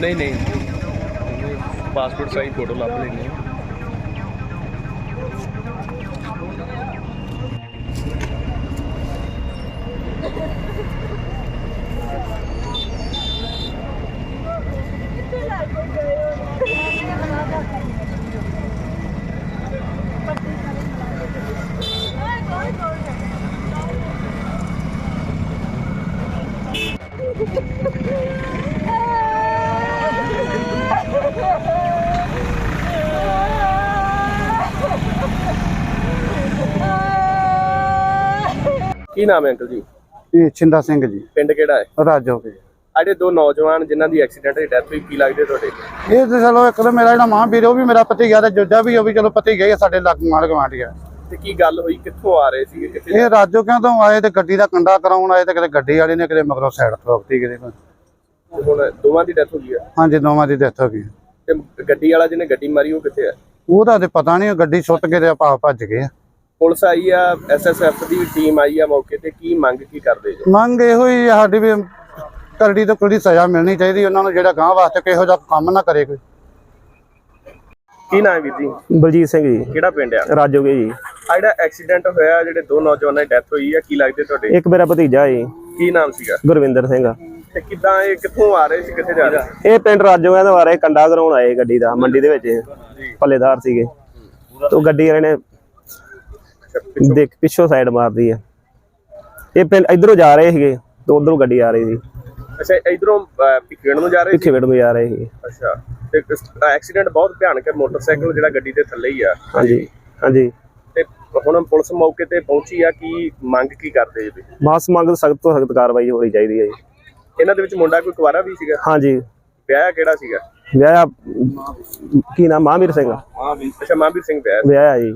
नहीं नहीं passport size photo लाभ लेनी Thank you. ਕੀ ਨਾਮ ਹੈ ਅੰਕਲ ਜੀ? ਇਹ ਛਿੰਦਾ ਸਿੰਘ ਜੀ। ਪਿੰਡ ਕਿਹੜਾ ਹੈ? ਰਾਜੋ ਕੇ। ਆੜੇ ਦੋ ਨੌਜਵਾਨ ਜਿਨ੍ਹਾਂ ਦੀ ਐਕਸੀਡੈਂਟ ਦੀ ਡੈਥ ਹੋਈ ਕੀ ਲੱਗਦੇ ਤੁਹਾਡੇ? ਇਹ ਤੇ ਚਲੋ ਇੱਕ ਤਾਂ ਮੇਰਾ ਜਿਹੜਾ ਮਾਂ ਵੀਰ ਉਹ ਵੀ ਮੇਰਾ ਪਤੀ ਗਿਆ ਤੇ ਜੋਜਾ ਵੀ ਉਹ ਵੀ ਚਲੋ ਪਤੀ ਗਿਆ ਸਾਡੇ ਲੱਗ ਮਾਲ ਗਵਾਂਢ ਗਿਆ ਤੇ ਕੀ ਗੱਲ ਹੋਈ? ਕਿੱਥੋਂ ਆ ਰਹੇ ਸੀਗੇ? ਕਿੱਥੇ ਇਹ ਰਾਜੋ ਕਿਉਂ ਤੋਂ ਆਏ ਤੇ ਗੱਡੀ ਦਾ ਕੰਡਾ ਕਰਾਉਣ ਆਏ ਤੇ ਕਿਤੇ ਗੱਡੀ ਵਾਲੇ ਨੇ ਕਿਤੇ ਮਗਰੋਂ ਸਾਈਡ ਠੋਕਤੀ ਕਿਤੇ ਹੁਣ ਦੋਵਾਂ ਦੀ ਡੈਥ ਹੋ ਗਈ ਹੈ? ਹਾਂਜੀ ਦੋਵਾਂ ਦੀ ਡੈਥ ਹੋ ਗਈ ਤੇ ਗੱਡੀ ਵਾਲਾ ਜਿਹਨੇ ਗੱਡੀ ਮਾਰੀ ਉਹ ਕਿੱਥੇ ਹੈ? ਉਹਦਾ ਤੇ ਪਤਾ ਨਹੀਂ ਗੱਡੀ ਸੁੱਟ ਕੇ ਤੇ ਆਪਾਂ ਭੱਜ ਗਏ ਆ। ਪੁਲਿਸ ਆਈ ਆ ਐਸਐਸਐਫ ਦੀ ਟੀਮ ਆਈ ਆ ਮੌਕੇ ਤੇ ਕੀ ਮੰਗ ਕੀ ਕਰਦੇ ਜੀ? ਮੰਗ ਇਹੋ ਹੀ ਆ ਸਾਡੀ ਵੀ ਕਰੜੀ ਤੋਂ ਕੋਈ ਸਜ਼ਾ ਮਿਲਣੀ ਚਾਹੀਦੀ ਉਹਨਾਂ ਨੂੰ ਜਿਹੜਾ ਗਾਂ ਵਾਸਤੇ ਕਿਹੋ ਜਿਹਾ ਕੰਮ ਨਾ ਕਰੇ ਕੋਈ। ਕੀ ਨਾਮ ਹੈ ਵੀਰ ਜੀ? ਬਲਜੀਤ ਸਿੰਘ ਜੀ। ਕਿਹੜਾ ਪਿੰਡ ਆ? ਰਾਜੋਗੇ ਜੀ। ਆ ਜਿਹੜਾ ਐਕਸੀਡੈਂਟ ਹੋਇਆ ਜਿਹੜੇ ਦੋ ਨੌਜਵਾਨਾਂ ਦੀ ਡੈਥ ਹੋਈ ਆ ਕੀ ਲੱਗਦੇ ਤੁਹਾਡੇ? ਇੱਕ ਮੇਰਾ ਭਤੀਜਾ ਜੀ। ਕੀ ਨਾਮ ਸੀਗਾ? ਗੁਰਵਿੰਦਰ ਸਿੰਘ ਤੇ ਕਿੱਦਾਂ ਇਹ ਕਿੱਥੋਂ ਆ ਰਹੇ ਸੀ ਕਿੱਥੇ ਜਾ ਰਹੇ ਸੀ? ਇਹ ਪਿੰਡ ਰਾਜੋਗੇ ਦੇ ਬਾਰੇ ਕੰਡਾ ਕਰਾਉਣ ਆਏ ਗੱਡੀ ਦਾ ਮੰਡੀ ਦੇ ਵਿੱਚ। ਪੱਲੇਦਾਰ ਸੀਗੇ। ਤੋਂ ਗੱਡੀ ਵਾਲੇ ਨੇ ਦੇਖ ਪਿੱਛੋਂ ਸਾਈਡ ਮਾਰਦੀ ਹੈ ਇਹ ਪਿੰਡ ਇਧਰੋਂ ਜਾ ਰਹੇ ਸੀਗੇ ਤੋਂ ਉਧਰੋਂ ਗੱਡੀ ਆ ਰਹੀ ਸੀ। ਅੱਛਾ ਇਧਰੋਂ ਪਿੱਛੇੜ ਨੂੰ ਜਾ ਰਹੇ ਸੀ? ਪਿੱਛੇ ਵੇੜ ਨੂੰ ਜਾ ਰਹੇ ਸੀਗੇ ਅੱਛਾ ਤੇ ਐਕਸੀਡੈਂਟ ਬਹੁਤ ਭਿਆਨਕ ਹੈ ਮੋਟਰਸਾਈਕਲ ਜਿਹੜਾ ਗੱਡੀ ਦੇ ਥੱਲੇ ਹੀ ਆ। ਹਾਂਜੀ ਹਾਂਜੀ। ਤੇ ਹੁਣ ਪੁਲਿਸ ਮੌਕੇ ਤੇ ਪਹੁੰਚੀ ਆ ਕੀ ਮੰਗ ਕੀ ਕਰਦੇ ਜੀ? ਮਾਸ ਮੰਗ ਸਖਤ ਤੋਂ ਸਖਤ ਕਾਰਵਾਈ ਹੋਣੀ ਚਾਹੀਦੀ ਹੈ ਜੀ। ਇਹਨਾਂ ਦੇ ਵਿੱਚ ਮੁੰਡਾ ਕੋਈ ਕੁਵਾਰਾ ਵੀ ਸੀਗਾ? ਹਾਂਜੀ। ਵਿਆਹ ਕਿਹੜਾ ਸੀਗਾ? ਵਿਆਹ ਕੀ ਨਾਮ? ਮਹਾਂਵੀਰ ਸਿੰਘ। ਅੱਛਾ ਮਹਾਂਵੀਰ ਸਿੰਘ ਵਿਆਹ ਵਿਆਹ ਜੀ।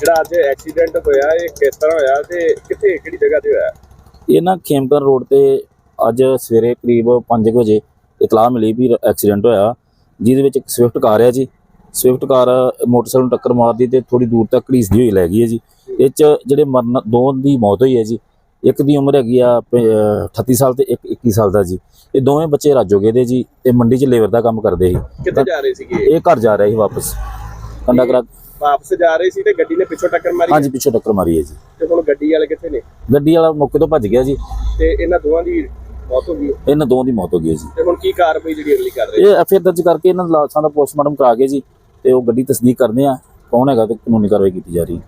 ਜਿਹੜਾ ਅੱਜ ਐਕਸੀਡੈਂਟ ਹੋਇਆ ਇਹ ਕਿਸ ਤਰ੍ਹਾਂ ਹੋਇਆ ਤੇ ਕਿੱਥੇ ਕਿਹੜੀ ਜਗ੍ਹਾ ਤੇ ਹੋਇਆ? ਇਹ ਨਾ ਖੇਮਕਰ ਰੋਡ ਤੇ ਅੱਜ ਸਵੇਰੇ ਕਰੀਬ 5 ਵਜੇ ਇਤਲਾਹ ਮਿਲੀ ਵੀ ਐਕਸੀਡੈਂਟ ਹੋਇਆ। ਜਿਹਦੇ ਵਿੱਚ ਇੱਕ ਸਵਿਫਟ ਕਾਰ ਹੈ ਜੀ। ਸਵਿਫਟ ਕਾਰ ਮੋਟਰਸਾਈਕਲ ਨੂੰ ਟੱਕਰ ਮਾਰਦੀ ਤੇ ਥੋੜੀ ਦੂਰ ਤੱਕ ਘੜੀਸਦੀ ਹੋਈ ਲੈ ਗਈ ਹੈ ਜੀ। ਇਹ ਚ ਜਿਹੜੇ ਮਰਨ ਦੋ ਦੀ ਮੌਤ ਹੋਈ ਹੈ ਜੀ। ਇੱਕ ਦੀ ਉਮਰ ਹੈਗੀ ਆ ਪ- ਅਹ 38 ਸਾਲ ਤੇ ਇੱਕ 21 ਸਾਲ ਦਾ ਜੀ। ਇਹ ਦੋਵੇਂ ਬੱਚੇ ਰਾਜੋਗੇ ਦੇ ਜੀ। ਇਹ ਮੰਡੀ 'ਚ ਲੇਬਰ ਦਾ ਕੰਮ ਕਰਦੇ ਸੀ। ਕਿੱਥੇ ਜਾ ਰਹੇ ਸੀਗੇ? ਇਹ ਘਰ ਜਾ ਰਹੇ ਸੀ ਵਾਪਸ। ਕੰਡਾ ਕਰਾ ਵਾਪਸ ਜਾ ਰਹੇ ਸੀ ਤੇ ਗੱਡੀ ਨੇ ਪਿੱਛੋਂ ਟੱਕਰ ਮਾਰੀ? ਹਾਂਜੀ ਪਿੱਛੋਂ ਟੱਕਰ ਮਾਰੀ ਹੈ ਜੀ। ਤੇ ਹੁਣ ਗੱਡੀ ਵਾਲੇ ਕਿੱਥੇ ਨੇ? ਗੱਡੀ ਵਾਲਾ ਮੌਕੇ ਤੋਂ ਭੱਜ ਗਿਆ ਜੀ। ਤੇ ਇਹਨਾਂ ਦੋਵਾਂ ਦੀ ਮੌਤ ਹੋ ਗਈ? ਇਹਨਾਂ ਦੋਵਾਂ ਦੀ ਮੌਤ ਹੋ ਗਈ ਹੈ ਜੀ। ਤੇ ਹੁਣ ਕੀ ਕਾਰਵਾਈ ਜਿਹੜੀ ਅਗਲੀ ਕਰ ਰਹੇ ਇਹ ਐਫਆਈਆਰ ਦਰਜ ਕਰਕੇ ਇਹਨਾਂ ਲਾਸ਼ਾਂ ਦਾ ਪੋਸਟਮਾਰਟਮ ਕਰਾ ਕੇ ਜੀ ਤੇ ਉਹ ਗੱਡੀ ਤਸਦੀਕ ਕਰਦੇ ਆ। ਕੌਣ ਹੈਗਾ ਤੇ ਕਾਨੂੰਨੀ ਕਾਰਵਾਈ ਕੀਤੀ ਜਾ ਰਹੀ ਹੈ।